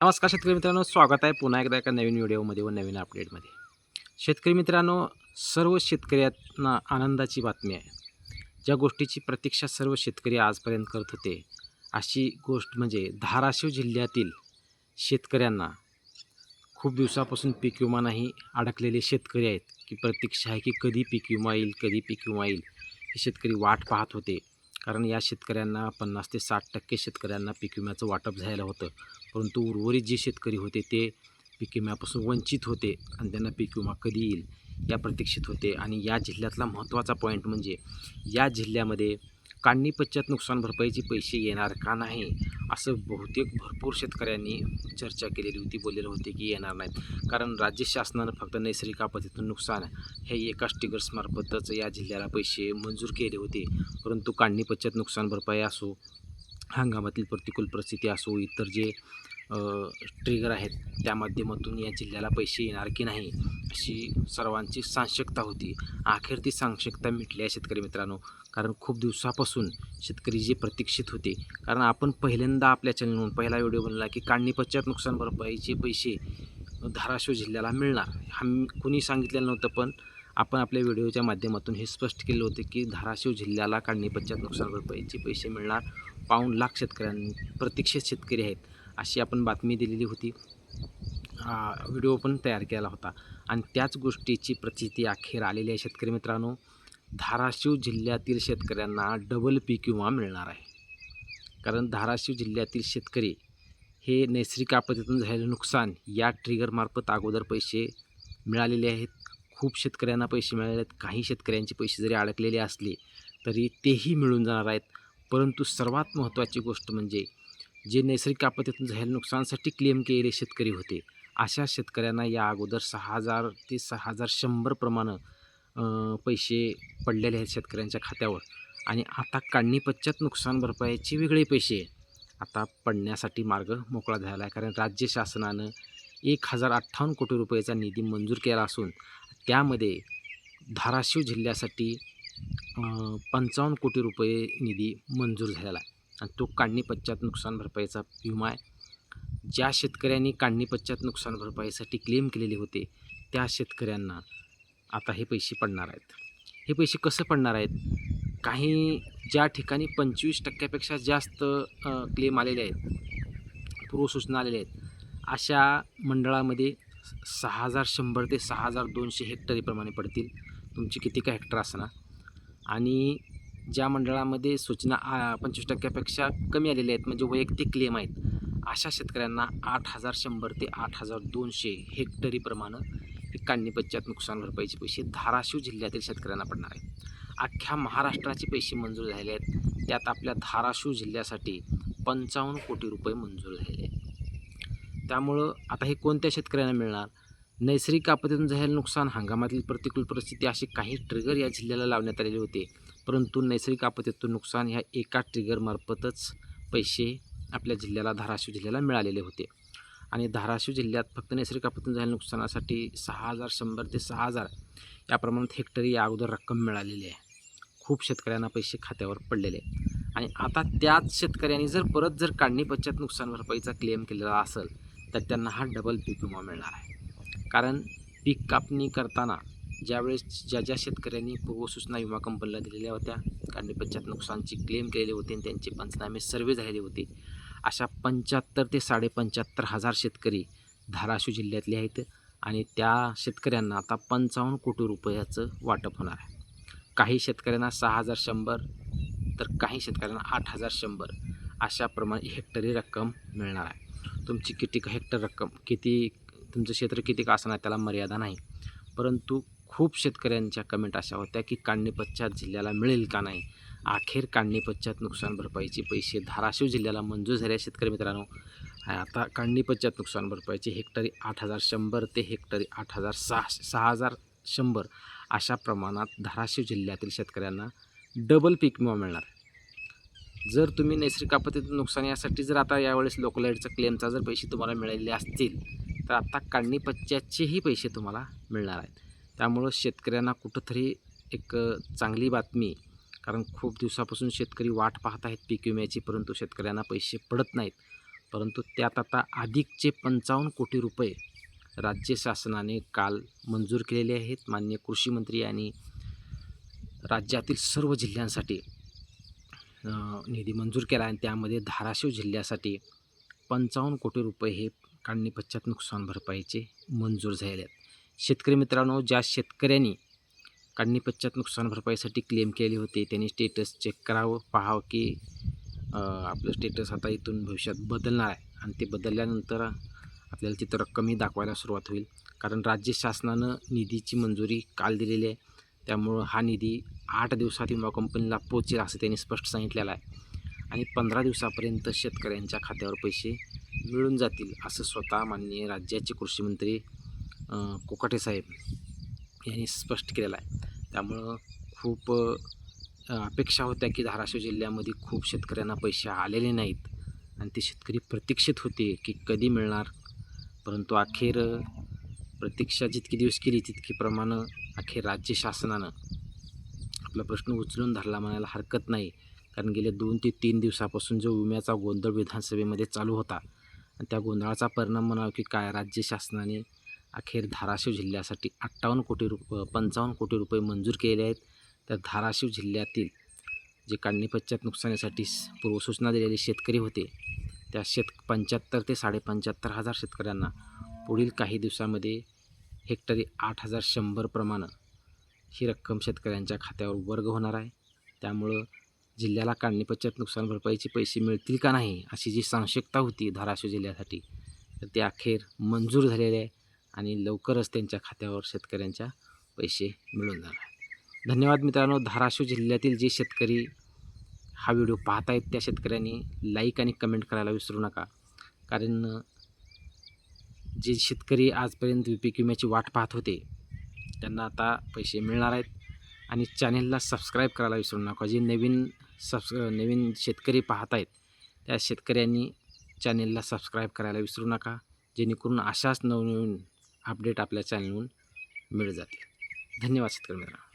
नमस्कार शेतकरी मित्रांनो स्वागत आहे पुन्हा एकदा एका नवीन व्हिडिओमध्ये व नवीन अपडेटमध्ये शेतकरी मित्रांनो सर्व शेतकऱ्यांना आनंदाची बातमी आहे. ज्या गोष्टीची प्रतीक्षा सर्व शेतकरी आजपर्यंत करत होते अशी गोष्ट म्हणजे धाराशिव जिल्ह्यातील शेतकऱ्यांना खूप दिवसापासून पीक विमा नाही अडकलेले शेतकरी आहेत की प्रतीक्षा आहे की कधी पीक विमा येईल कधी पीक विमा येईल हे शेतकरी वाट पाहत होते. कारण या शेतकऱ्यांना पन्नास ते साठ टक्के शेतकऱ्यांना पीक विम्याचं वाटप झालं होतं. परंतु उर्वरित जे शेतकरी होते ते पीक विम्यापासून वंचित होते आणि त्यांना पीक विमा कधी येईल या प्रतीक्षित होते. आणि या जिल्ह्यातला महत्त्वाचा पॉईंट म्हणजे या जिल्ह्यामध्ये काढणी पश्चात नुकसान भरपाईचे पैसे येणार का नाही? असं बहुतेक भरपूर शेतकऱ्यांनी चर्चा केलेली होती बोललेलं होते की येणार नाहीत. कारण राज्य शासनानं फक्त नैसर्गिक आपत्तीतून नुकसान हे एकाच टिगर्समार्फतच या जिल्ह्याला पैसे मंजूर केले होते. परंतु काढणी पश्चात नुकसान भरपाई असो हंगामातील प्रतिकूल परिस्थिती असो इतर जे ट्रिगर आहेत. त्या माध्यमातून या जिल्ह्याला पैसे येणार की नाही अशी सर्वांची साशंकता होती. अखेर ती साशंकता मिटली आहे शेतकरी मित्रांनो. कारण खूप दिवसापासून शेतकरी जे प्रतीक्षित होते. कारण आपण पहिल्यांदा आपल्या चॅनलवरून पहिला व्हिडिओ बनला की काढणी पश्चात नुकसान भरपाईचे पैसे धाराशिव जिल्ह्याला मिळणार हम कुणी सांगितलेलं नव्हतं पण आपण आपल्या व्हिडिओच्या माध्यमातून हे स्पष्ट केले होतं की धाराशिव जिल्ह्याला काढणी पश्चात नुकसान भरपाईचे पैसे मिळणार. पाऊण लाख शेतकऱ्यांनी प्रतीक्षित शेतकरी आहेत. अशी आपण बातमी दिलेली होती. व्हिडिओ पण तयार केला होता. आणि त्याच गोष्टीची प्रचिती अखेर आलेली आहे शेतकरी मित्रांनो. धाराशिव जिल्ह्यातील शेतकऱ्यांना डबल पीक विमा मिळणार आहे. कारण धाराशिव जिल्ह्यातील शेतकरी हे नैसर्गिक आपत्तीतून झालेलं नुकसान या ट्रिगरमार्फत अगोदर पैसे मिळालेले आहेत. खूप शेतकऱ्यांना पैसे मिळाले आहेत. काही शेतकऱ्यांचे पैसे जरी अडकलेले असले तरी तेही मिळून जाणार आहेत. परंतु सर्वात महत्त्वाची गोष्ट म्हणजे जे नैसर्गिक आपत्तीतून झालेल्या नुकसानासाठी क्लेम केलेले शेतकरी होते. अशा शेतकऱ्यांना या अगोदर सहा हजार ते सहा हजार शंभरप्रमाणं पैसे पडलेले आहेत शेतकऱ्यांच्या खात्यावर. आणि आता काढणी पश्चात नुकसान भरपाईचे वेगळे पैसे आता पडण्यासाठी मार्ग मोकळा झाला आहे. कारण राज्य शासनानं एक हजार अठ्ठावन्न कोटी रुपयाचा निधी मंजूर केला असून त्यामध्ये धाराशिव जिल्ह्यासाठी पंचावन्न कोटी रुपये निधी मंजूर झालेला आहे. आणि तो काढणी पश्चात नुकसान भरपाईचा विमा आहे. ज्या शेतकऱ्यांनी काढणी पश्चात नुकसान भरपाईसाठी क्लेम केलेले होते त्या शेतकऱ्यांना आता हे पैसे पडणार आहेत. हे पैसे कसं पडणार आहेत? काही ज्या ठिकाणी पंचवीस टक्क्यापेक्षा जास्त क्लेम आलेले आहेत पूर्वसूचना आलेल्या आहेत अशा मंडळामध्ये सहा हजार शंभर ते सहा हजार दोनशे हेक्टरीप्रमाणे पडतील. तुमची किती काय हेक्टर असणार? आणि ज्या मंडळामध्ये सूचना पंचवीस टक्क्यापेक्षा कमी आलेल्या आहेत म्हणजे वैयक्तिक क्लेम आहेत अशा शेतकऱ्यांना आठ हजार शंभर ते आठ हजार दोनशे हेक्टरीप्रमाणे हे काढणी पश्चात नुकसान भरपाईचे पैसे धाराशिव जिल्ह्यातील शेतकऱ्यांना पडणार आहेत. अख्ख्या महाराष्ट्राचे पैसे मंजूर झालेले आहेत. त्यात आपल्या धाराशिव जिल्ह्यासाठी पंचावन्न कोटी रुपये मंजूर झालेले आहेत. त्यामुळं आता हे कोणत्या शेतकऱ्यांना मिळणार? नैसर्गिक आपत्तीतून झालेलं नुकसान हंगामातील प्रतिकूल परिस्थिती असे काही ट्रिगर या जिल्ह्याला लावण्यात आलेले होते. परंतु नैसर्गिक आपत्तीतून नुकसान ह्या एका ट्रिगरमार्फतच पैसे आपल्या जिल्ह्याला धाराशिव जिल्ह्याला मिळालेले होते. आणि धाराशिव जिल्ह्यात फक्त नैसर्गिक आपत्तीतून झालेल्या नुकसानासाठी सहा हजार शंभर ते सहा हजार या प्रमाणात हेक्टरी या अगोदर रक्कम मिळालेली आहे. खूप शेतकऱ्यांना पैसे खात्यावर पडलेले आणि आता त्याच शेतकऱ्यांनी जर परत जर काढणी पश्चात नुकसान भरपाईचा क्लेम केलेला असेल तर त्यांना हा डबल पीक विमा मिळणार आहे. कारण पीक कापणी करताना ज्यावेळेस ज्या ज्या शेतकऱ्यांनी पूर्वसूचना विमा कंपनीला दिलेल्या होत्या काढणी नुकसानची क्लेम केलेले होते आणि त्यांचे पंचनामे सर्वे झालेले होते. अशा पंच्याहत्तर ते साडेपंच्याहत्तर हजार शेतकरी धाराशिव जिल्ह्यातले आहेत आणि त्या शेतकऱ्यांना आता पंचावन्न कोटी रुपयाचं वाटप होणार आहे. काही शेतकऱ्यांना सहा हजार शंभर तर काही शेतकऱ्यांना आठ हजार शंभर अशा प्रमाणे हेक्टरी रक्कम मिळणार आहे. तुमची किती हेक्टर रक्कम किती तुमचं क्षेत्र किती का असणार त्याला मर्यादा नाही. परंतु खूप शेतकऱ्यांच्या कमेंट अशा होत्या की काढणी पश्चात जिल्ह्याला मिळेल का नाही? अखेर काढणी पश्चात नुकसान भरपाईचे पैसे धाराशिव जिल्ह्याला मंजूर झाले शेतकरी मित्रांनो. आता काढणी पश्चात नुकसान भरपाईचे हेक्टरी आठ हजार शंभर ते हेक्टरी आठ हजार सहा सहा हजार शंभर अशा प्रमाणात धाराशिव जिल्ह्यातील शेतकऱ्यांना डबल पीक विमा मिळणार. जर तुम्ही नैसर्गिक आपत्तीतून नुकसान यासाठी जर आता यावेळेस लोकलाईटचा क्लेमचा जर पैसे तुम्हाला मिळालेले असतील तर आता काढणी पैसे तुम्हाला मिळणार आहेत. त्यामुळं शेतकऱ्यांना कुठंतरी एक चांगली बातमी. कारण खूप दिवसापासून शेतकरी वाट पाहत आहेत पीक विम्याची परंतु शेतकऱ्यांना पैसे पडत नाहीत. परंतु त्यात आता अधिकचे पंचावन्न कोटी रुपये राज्य शासनाने काल मंजूर केलेले आहेत. मान्य कृषी मंत्री आणि राज्यातील सर्व जिल्ह्यांसाठी निधी मंजूर केला आणि त्यामध्ये धाराशिव जिल्ह्यासाठी पंचावन्न कोटी रुपये हे काढणी पश्चात नुकसान भरपाईचे मंजूर झालेले आहेत. शेतकरी मित्रांनो ज्या शेतकऱ्यांनी काढणीपश्चात नुकसान भरपाईसाठी क्लेम केले होते त्यांनी स्टेटस चेक करावं पाहावं की आपलं स्टेटस आता इथून भविष्यात बदलणार आहे. आणि ते बदलल्यानंतर आपल्याला तिथं रक्कमही दाखवायला सुरुवात होईल. कारण राज्य शासनानं निधीची मंजुरी काल दिलेली आहे. त्यामुळं हा निधी आठ दिवसात विमा कंपनीला पोचेल असं त्यांनी स्पष्ट सांगितलेलं आहे. आणि पंधरा दिवसापर्यंत शेतकऱ्यांच्या खात्यावर पैसे मिळून जातील असं स्वतः माननीय राज्याचे कृषीमंत्री कोकाटे साहेब यांनी स्पष्ट केलेलं आहे. त्यामुळं खूप अपेक्षा होत्या की धाराशिव जिल्ह्यामध्ये खूप शेतकऱ्यांना पैसे आलेले नाहीत. आणि ते शेतकरी प्रतीक्षित होते की कधी मिळणार. परंतु अखेर प्रतीक्षा जितकी दिवस केली तितकी प्रमाणं अखेर राज्य शासनानं आपला प्रश्न उचलून धरला म्हणायला हरकत नाही. कारण गेल्या दोन ते तीन दिवसापासून जो विम्याचा गोंधळ विधानसभेमध्ये चालू होता आणि त्या गोंधळाचा परिणाम म्हणावा की काय राज्य शासनाने अखेर धाराशिव जिल्ह्यासाठी अठ्ठावन्न कोटी रुप पंचावन्न कोटी रुपये मंजूर केले आहेत. तर धाराशिव जिल्ह्यातील जे काढणी पश्चात नुकसानीसाठी पूर्वसूचना दिलेले शेतकरी होते त्या शेत पंच्याहत्तर ते साडेपंच्याहत्तर हजार शेतकऱ्यांना पुढील काही दिवसामध्ये हेक्टरी आठ हजार शंभर प्रमाणं ही रक्कम शेतकऱ्यांच्या खात्यावर वर्ग होणार आहे. त्यामुळं जिल्ह्याला काढणी पश्चात नुकसान भरपाईचे पैसे मिळतील का नाही अशी जी सांशकता होती धाराशिव जिल्ह्यासाठी तर ते अखेर मंजूर झालेले आहे. आणि लवकरच त्यांच्या खात्यावर शेतकऱ्यांच्या पैसे मिळून जाणार. आहेत धन्यवाद मित्रांनो. धाराशिव जिल्ह्यातील जे शेतकरी हा व्हिडिओ पाहत आहेत त्या शेतकऱ्यांनी लाईक आणि कमेंट करायला विसरू नका. कारण जे शेतकरी आजपर्यंत पीक विम्याची वाट पाहत होते त्यांना आता पैसे मिळणार आहेत. आणि चॅनेलला सबस्क्राईब करायला विसरू नका. जे नवीन सबस् नवीन शेतकरी पाहत आहेत त्या शेतकऱ्यांनी चॅनेलला सबस्क्राईब करायला विसरू नका. जेणेकरून अशाच नवनवीन अपडेट आपल्या चॅनलवरून मिळत जातील. धन्यवाद शेतकरी मित्रांनो.